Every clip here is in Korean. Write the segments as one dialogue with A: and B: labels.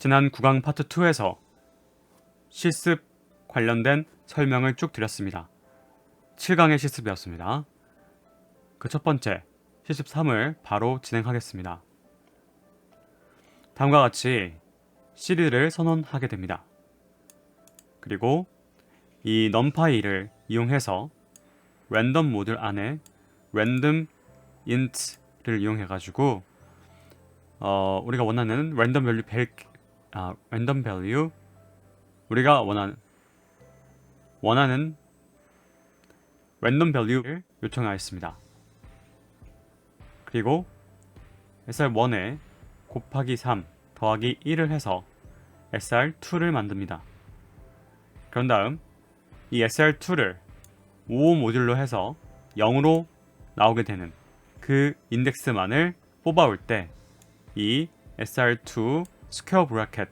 A: 지난 구강 파트 2에서 실습 관련된 설명을 쭉 드렸습니다. 7강의 실습이었습니다. 그 첫 번째 실습 3을 바로 진행하겠습니다. 다음과 같이 시리를 선언하게 됩니다. 그리고 이 numPy를 이용해서 랜덤 모듈 안에 랜덤 int를 이용해 가지고 어, 우리가 원하는 랜덤 밸류 100 아, 랜덤 밸류 우리가 원하는 원하는 랜덤 밸류를 요청하였습니다. 그리고 SR1에 곱하기 3 더하기 1을 해서 SR2를 만듭니다. 그런 다음 이 SR2를 5 모듈로 해서 0으로 나오게 되는 그 인덱스만을 뽑아올 때 이 SR2 스퀘어 브래켓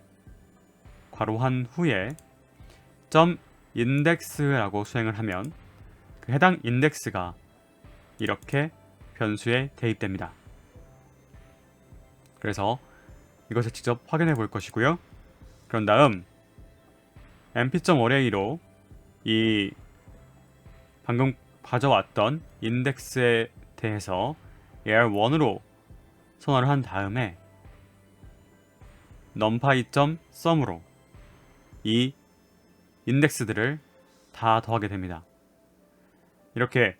A: 괄호한 후에 점 인덱스라고 수행을 하면 그 해당 인덱스가 이렇게 변수에 대입됩니다. 그래서 이것을 직접 확인해 볼 것이고요. 그런 다음 mp.array로 이 방금 가져왔던 인덱스에 대해서 AR1으로 선언을 한 다음에 numpy.sum으로 이 인덱스들을 다 더하게 됩니다. 이렇게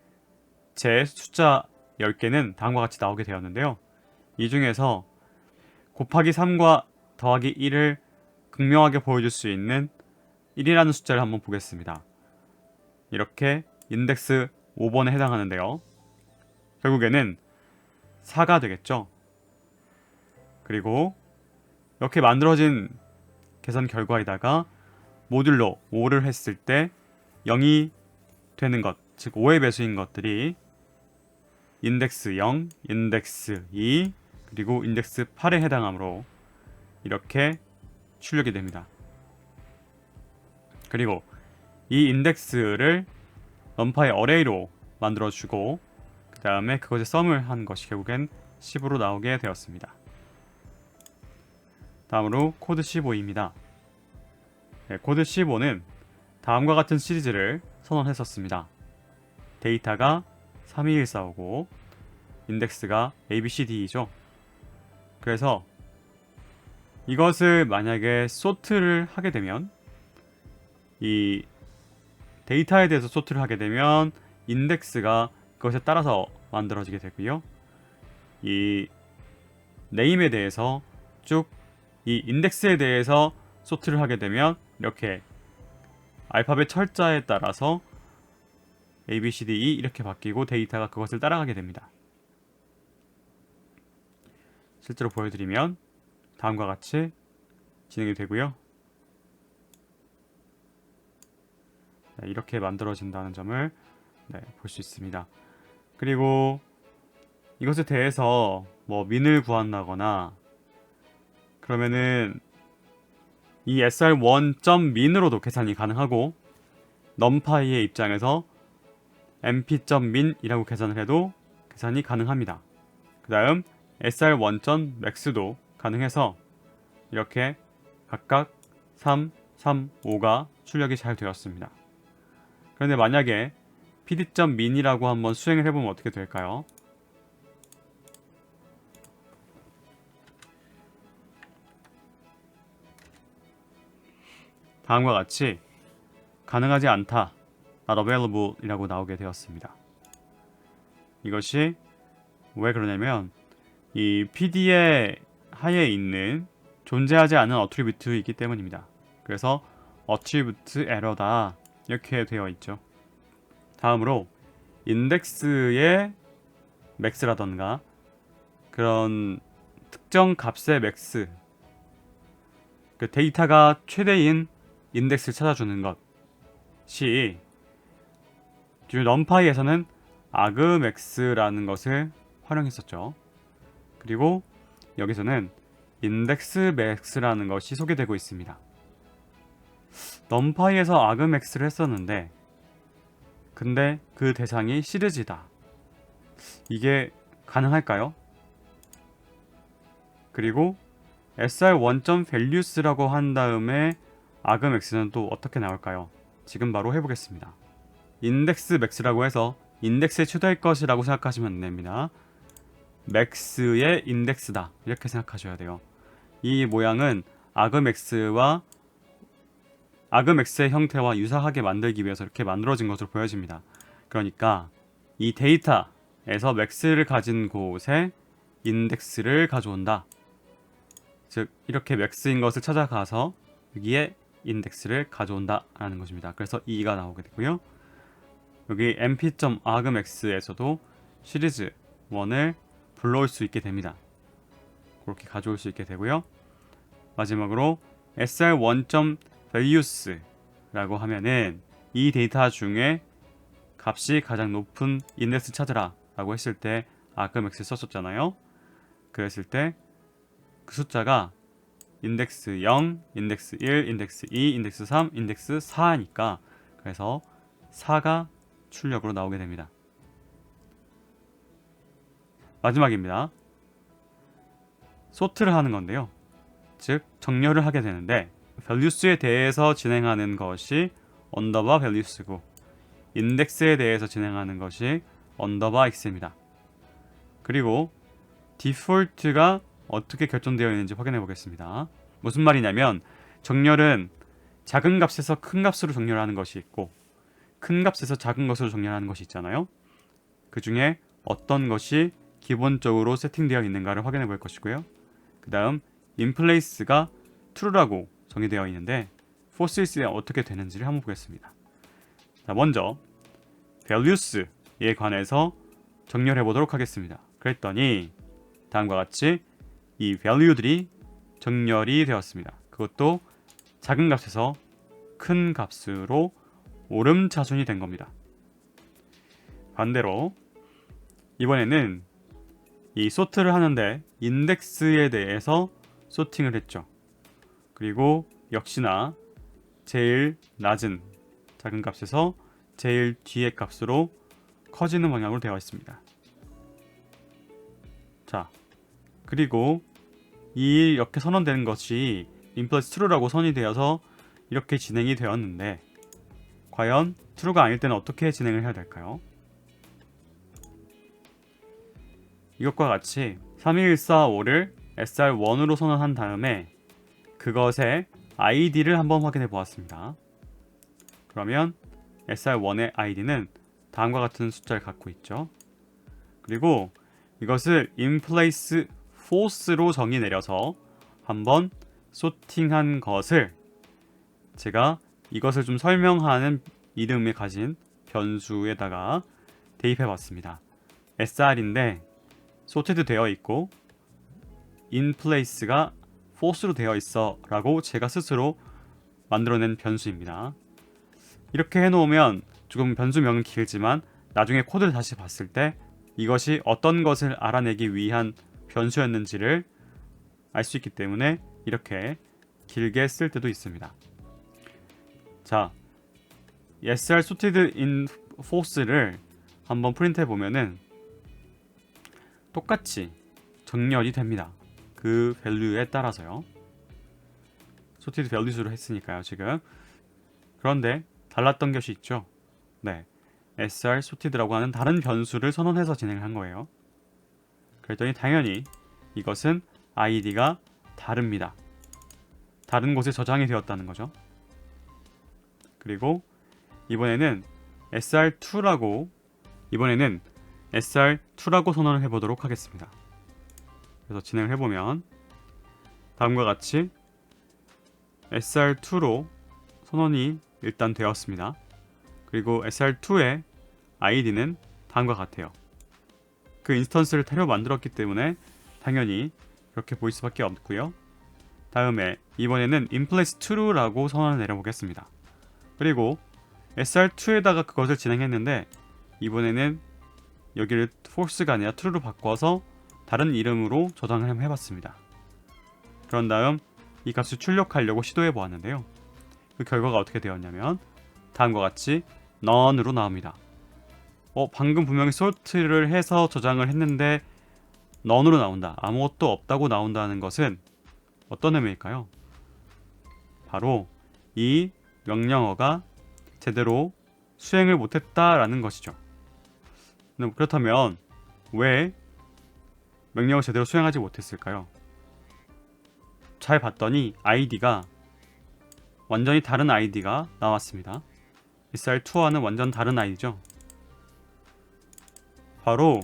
A: 제 숫자 10개는 다음과 같이 나오게 되었는데요. 이 중에서 곱하기 3과 더하기 1을 극명하게 보여줄 수 있는 1이라는 숫자를 한번 보겠습니다. 이렇게 인덱스 5번에 해당하는데요. 결국에는 4가 되겠죠. 그리고 이렇게 만들어진 계산 결과에다가 모듈로 5를 했을 때 0이 되는 것, 즉 5의 배수인 것들이 인덱스 0, 인덱스 2, 그리고 인덱스 8에 해당하므로 이렇게 출력이 됩니다. 그리고 이 인덱스를 numpy array로 만들어주고 그 다음에 그것의 썸을 한 것이 결국엔 10으로 나오게 되었습니다. 다음으로 코드 15입니다. 네, 코드 15는 다음과 같은 시리즈를 선언했었습니다. 데이터가 3214오고 인덱스가 ABCD이죠. 그래서 이것을 만약에 소트를 하게 되면 이 데이터에 대해서 소트를 하게 되면 인덱스가 그것에 따라서 만들어지게 되고요. 이 네임에 대해서 쭉 이 인덱스에 대해서 소트를 하게 되면 이렇게 알파벳 철자에 따라서 A, B, C, D, E 이렇게 바뀌고 데이터가 그것을 따라가게 됩니다. 실제로 보여드리면 다음과 같이 진행이 되고요. 네, 이렇게 만들어진다는 점을 네, 볼 수 있습니다. 그리고 이것에 대해서 뭐 민을 구한다거나 그러면은 이 sr1.min으로도 계산이 가능하고 numpy의 입장에서 mp.min이라고 계산을 해도 계산이 가능합니다. 그 다음 sr1.max도 가능해서 이렇게 각각 3, 3, 5가 출력이 잘 되었습니다. 그런데 만약에 pd.min이라고 한번 수행을 해보면 어떻게 될까요? 다음과 같이 가능하지 않다, not available 이라고 나오게 되었습니다. 이것이 왜 그러냐면 이 PD의 하에 있는 존재하지 않은 어트리뷰트 있기 때문입니다. 그래서 어트리뷰트 에러다 이렇게 되어 있죠. 다음으로 인덱스의 맥스라던가 그런 특정 값의 맥스 그 데이터가 최대인 인덱스를 찾아주는 것이 numpy에서는 argmax라는 것을 활용했었죠. 그리고 여기서는 index max라는 것이 소개되고 있습니다. numpy에서 argmax를 했었는데 근데 그 대상이 시리즈다. 이게 가능할까요? 그리고 sr 원점 values라고 한 다음에 아금 x는 또 어떻게 나올까요? 지금 바로 해보겠습니다. 인덱스 max라고 해서 인덱스에 추가할 것이라고 생각하시면 됩니다. max의 인덱스다 이렇게 생각하셔야 돼요. 이 모양은 아금 x의 형태와 유사하게 만들기 위해서 이렇게 만들어진 것으로 보여집니다. 그러니까 이 데이터에서 max를 가진 곳에 인덱스를 가져온다. 즉 이렇게 max인 것을 찾아가서 여기에 인덱스를 가져온다라는 것입니다. 그래서 2가 나오게 되고요. 여기 mp.argmx에서도 시리즈 1을 불러올 수 있게 됩니다. 그렇게 가져올 수 있게 되고요. 마지막으로 sr1.values라고 하면은 이 데이터 중에 값이 가장 높은 인덱스 찾으라 라고 했을 때 argmax 썼었잖아요. 그랬을 때 그 숫자가 인덱스 0, 인덱스 1, 인덱스 2, 인덱스 3, 인덱스 4니까 그래서 4가 출력으로 나오게 됩니다. 마지막입니다. 소트를 하는 건데요. 즉 정렬을 하게 되는데 values에 대해서 진행하는 것이 언더바 values고 인덱스에 대해서 진행하는 것이 언더바 x입니다. 그리고 디폴트가 어떻게 결정되어 있는지 확인해 보겠습니다. 무슨 말이냐면 정렬은 작은 값에서 큰 값으로 정렬하는 것이 있고 큰 값에서 작은 것으로 정렬하는 것이 있잖아요. 그 중에 어떤 것이 기본적으로 세팅되어 있는가를 확인해 볼 것이고요. 그 다음 inplace가 true라고 정의되어 있는데 forceis에 어떻게 되는지를 한번 보겠습니다. 자, 먼저 values에 관해서 정렬해 보도록 하겠습니다. 그랬더니 다음과 같이 이 value들이 정렬이 되었습니다. 그것도 작은 값에서 큰 값으로 오름차순이 된 겁니다. 반대로 이번에는 이 소트를 하는데 인덱스에 대해서 소팅을 했죠. 그리고 역시나 제일 낮은 작은 값에서 제일 뒤의 값으로 커지는 방향으로 되어 있습니다. 자, 그리고 이 이렇게 선언되는 것이 인플러스 true라고 선이 되어서 이렇게 진행이 되었는데 과연 true가 아닐 때는 어떻게 진행을 해야 될까요? 이것과 같이 32145를 SR1으로 선언한 다음에 그것의 ID를 한번 확인해 보았습니다. 그러면 SR1의 ID는 다음과 같은 숫자를 갖고 있죠. 그리고 이것을 inplace force로 정의 내려서 한번 소팅한 것을 제가 이것을 좀 설명하는 이름을 가진 변수에다가 대입해 봤습니다. sr인데 sorted 되어 있고 place가 force로 되어 있어 라고 제가 스스로 만들어낸 변수입니다. 이렇게 해 놓으면 조금 변수명은 길지만 나중에 코드를 다시 봤을 때 이것이 어떤 것을 알아내기 위한 변수였는지를 알 수 있기 때문에 이렇게 길게 쓸 때도 있습니다. 자, SR sorted in force를 한번 프린트해 보면은 똑같이 정렬이 됩니다. 그 밸류에 따라서요. sorted values로 했으니까요, 지금. 그런데 달랐던 것이 있죠. 네. SR sorted라고 하는 다른 변수를 선언해서 진행을 한 거예요. 그랬더니 당연히 이것은 id가 다릅니다. 다른 곳에 저장이 되었다는 거죠. 그리고 이번에는 sr2라고 이번에는 sr2라고 선언을 해보도록 하겠습니다. 그래서 진행을 해보면 다음과 같이 sr2로 선언이 일단 되었습니다. 그리고 sr2의 id는 다음과 같아요. 그 인스턴스를 새로 만들었기 때문에 당연히 이렇게 보일 수밖에 없고요. 다음에 이번에는 inplace true라고 선언을 내려보겠습니다. 그리고 sr2에다가 그것을 진행했는데 이번에는 여기를 false가 아니라 true로 바꿔서 다른 이름으로 저장을 해봤습니다. 그런 다음 이 값을 출력하려고 시도해 보았는데요. 그 결과가 어떻게 되었냐면 다음과 같이 none으로 나옵니다. 어, 방금 분명히 sort를 해서 저장을 했는데 none으로 나온다. 아무것도 없다고 나온다는 것은 어떤 의미일까요? 바로 이 명령어가 제대로 수행을 못했다라는 것이죠. 근데 그렇다면 왜 명령을 제대로 수행하지 못했을까요? 잘 봤더니 아이디가 완전히 다른 아이디가 나왔습니다. SR2와는 완전 다른 아이디죠. 바로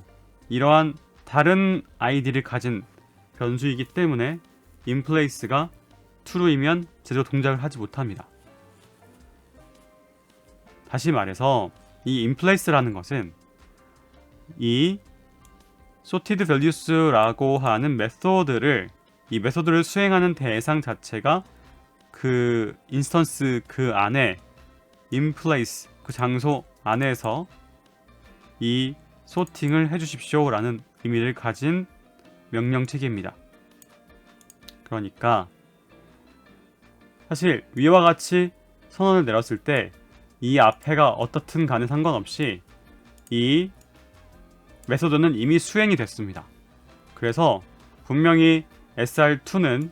A: 이러한 다른 아이디를 가진 변수이기 때문에 인플레이스가 true이면 제대로 동작을 하지 못합니다. 다시 말해서 이 inplace라는 것은 이 sorted values라고 하는 메소드를 이 메소드를 수행하는 대상 자체가 그 인스턴스 그 안에 inplace 그 장소 안에서 이 소팅을 해주십시오 라는 의미를 가진 명령 체계입니다. 그러니까 사실 위와 같이 선언을 내렸을 때 이 앞에가 어떻든 간에 상관없이 이 메소드는 이미 수행이 됐습니다. 그래서 분명히 SR2는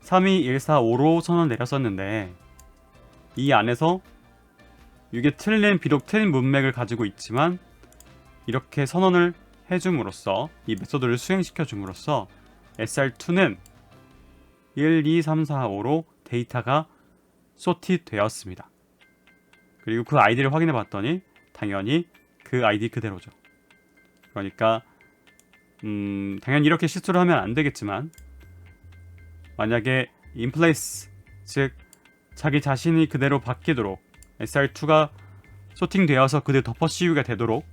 A: 32145로 선언을 내렸었는데 이 안에서 이게 틀린 비록 틀린 문맥을 가지고 있지만 이렇게 선언을 해줌으로써 이 메소드를 수행시켜 줌으로써 SR2는 1, 2, 3, 4, 5로 데이터가 소티 되었습니다. 그리고 그 아이디를 확인해 봤더니 당연히 그 아이디 그대로죠. 그러니까 음, 당연히 이렇게 실수를 하면 안 되겠지만 만약에 인플레이스 즉 자기 자신이 그대로 바뀌도록 SR2가 소팅되어서 그대로 덮어 씌우게 되도록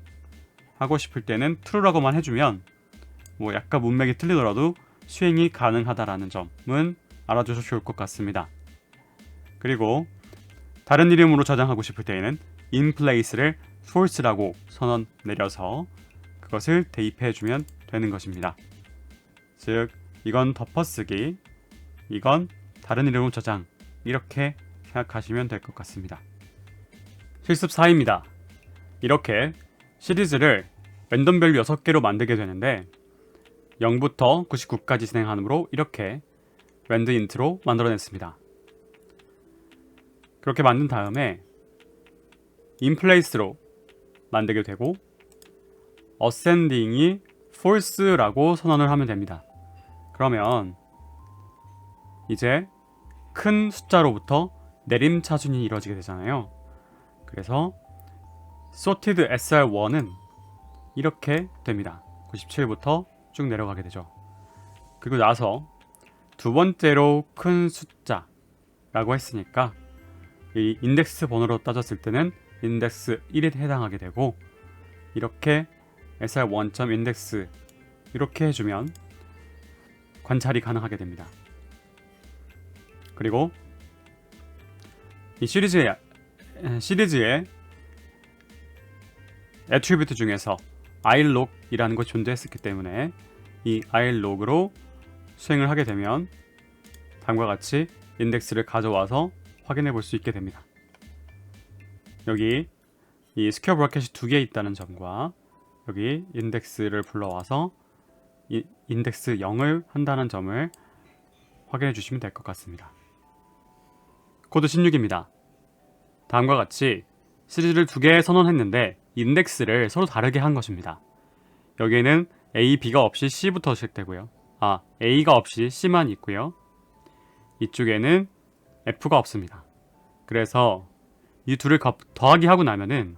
A: 하고 싶을 때는 true라고만 해주면 뭐 약간 문맥이 틀리더라도 수행이 가능하다라는 점은 알아주셔도 좋을 것 같습니다. 그리고 다른 이름으로 저장하고 싶을 때에는 inplace를 false라고 선언 내려서 그것을 대입해주면 되는 것입니다. 즉 이건 덮어쓰기, 이건 다른 이름으로 저장 이렇게 생각하시면 될 것 같습니다. 실습 4입니다. 이렇게 시리즈를 랜덤별로 6개로 만들게 되는데 0부터 99까지 진행하므로 이렇게 랜드 인트로 만들어냈습니다. 그렇게 만든 다음에 인플레이스로 만들게 되고 어센딩이 false라고 선언을 하면 됩니다. 그러면 이제 큰 숫자로부터 내림 차순이 이루어지게 되잖아요. 그래서 sorted SR1은 이렇게 됩니다. 97부터 쭉 내려가게 되죠. 그리고 나서 두 번째로 큰 숫자라고 했으니까 이 인덱스 번호로 따졌을 때는 인덱스 1에 해당하게 되고 이렇게 sr1.index 이렇게 해주면 관찰이 가능하게 됩니다. 그리고 이 시리즈의 시리즈의 애트리뷰트 중에서 ilog이라는 것이 존재했었기 때문에 이 ilog으로 수행을 하게 되면 다음과 같이 인덱스를 가져와서 확인해 볼 수 있게 됩니다. 여기 이 스퀘어 브라켓이 두 개 있다는 점과 여기 인덱스를 불러와서 이 인덱스 0을 한다는 점을 확인해 주시면 될 것 같습니다. 코드 16입니다. 다음과 같이 시리즈를 두 개 선언했는데 인덱스를 서로 다르게 한 것입니다. 여기에는 A, B가 없이 C부터 시작되고요. 아, A가 없이 C만 있고요. 이쪽에는 F가 없습니다. 그래서 이 둘을 더하기 하고 나면은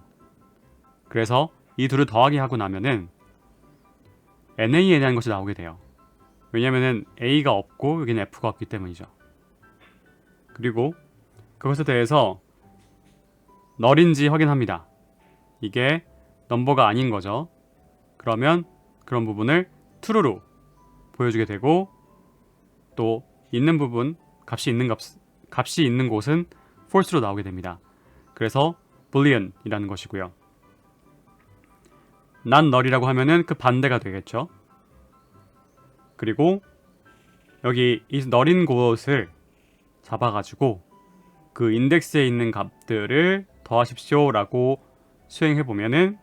A: 그래서 이 둘을 더하기 하고 나면은 NaN이라는 것이 나오게 돼요. 왜냐면은 A가 없고 여기는 F가 없기 때문이죠. 그리고 그것에 대해서 널인지 확인합니다. 이게 넘버가 아닌 거죠. 그러면 그런 부분을 true로 보여주게 되고 또 있는 부분 값이 있는 값 값이 있는 곳은 false로 나오게 됩니다. 그래서 boolean이라는 것이고요. 난 널이라고 하면은 그 반대가 되겠죠. 그리고 여기 이 널인 곳을 잡아가지고 그 인덱스에 있는 값들을 더하십시오라고 수행해 보면은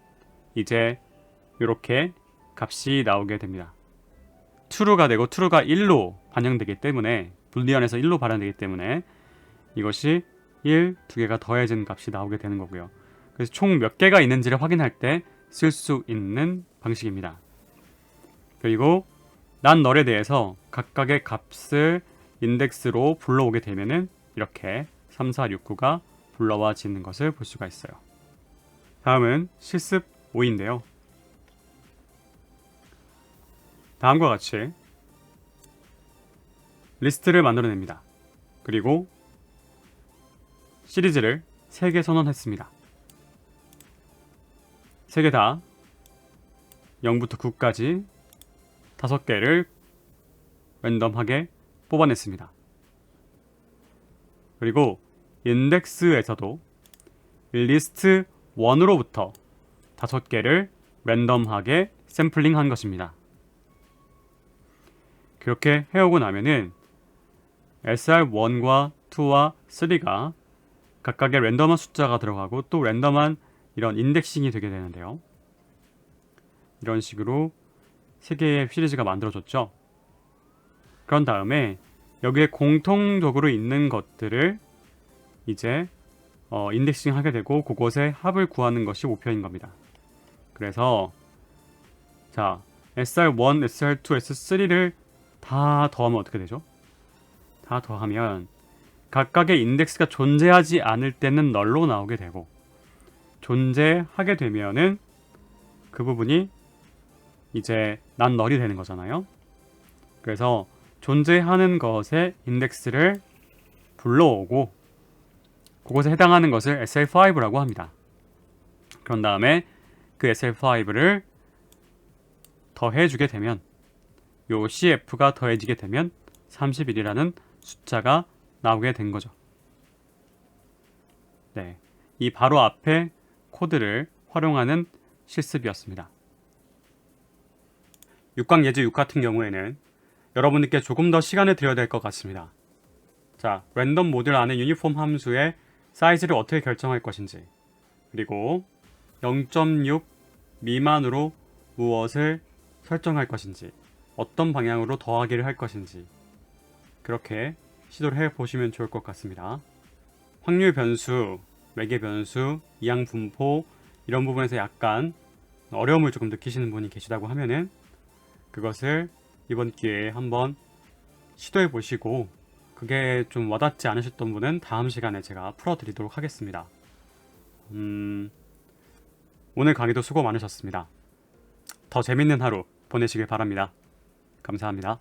A: 이제 이렇게 값이 나오게 됩니다. true가 되고 true가 1로 반영되기 때문에 불리언에서 1로 발현되기 때문에 이것이 1, 두 개가 더해진 값이 나오게 되는 거고요. 그래서 총 몇 개가 있는지를 확인할 때 쓸 수 있는 방식입니다. 그리고 난 널에 대해서 각각의 값을 인덱스로 불러오게 되면은 이렇게 3, 4, 6, 9가 불러와지는 것을 볼 수가 있어요. 다음은 실습 5인데요. 다음과 같이 리스트를 만들어냅니다. 그리고 시리즈를 3개 선언했습니다. 3개 다 0부터 9까지 5개를 랜덤하게 뽑아냈습니다. 그리고 인덱스에서도 리스트 1으로부터 5개를 랜덤하게 샘플링 한 것입니다. 그렇게 해오고 나면은 SR1과 2와 3가 각각의 랜덤한 숫자가 들어가고 또 랜덤한 이런 인덱싱이 되게 되는데요. 이런 식으로 세 개의 시리즈가 만들어졌죠. 그런 다음에 여기에 공통적으로 있는 것들을 이제 어, 인덱싱 하게 되고 그것의 합을 구하는 것이 목표인 겁니다. 그래서 자 SR1, SR2, S3를 다 더하면 어떻게 되죠? 다 더하면 각각의 인덱스가 존재하지 않을 때는 널로 나오게 되고 존재하게 되면은 그 부분이 이제 난 널이 되는 거잖아요. 그래서 존재하는 것의 인덱스를 불러오고 그것에 해당하는 것을 SL5라고 합니다. 그런 다음에 그 SL5를 더해주게 되면 요 CF가 더해지게 되면 31이라는 숫자가 나오게 된 거죠. 네. 이 바로 앞에 코드를 활용하는 실습이었습니다. 6강 예제 6 같은 경우에는 여러분들께 조금 더 시간을 들여야 될 것 같습니다. 자, 랜덤 모듈 안에 유니폼 함수의 사이즈를 어떻게 결정할 것인지, 그리고 0.6 미만으로 무엇을 설정할 것인지, 어떤 방향으로 더하기를 할 것인지, 그렇게 시도를 해 보시면 좋을 것 같습니다. 확률 변수, 매개 변수, 이항 분포 이런 부분에서 약간 어려움을 조금 느끼시는 분이 계시다고 하면은 그것을 이번 기회에 한번 시도해 보시고 그게 좀 와닿지 않으셨던 분은 다음 시간에 제가 풀어드리도록 하겠습니다. 음, 오늘 강의도 수고 많으셨습니다. 더 재밌는 하루 보내시길 바랍니다. 감사합니다.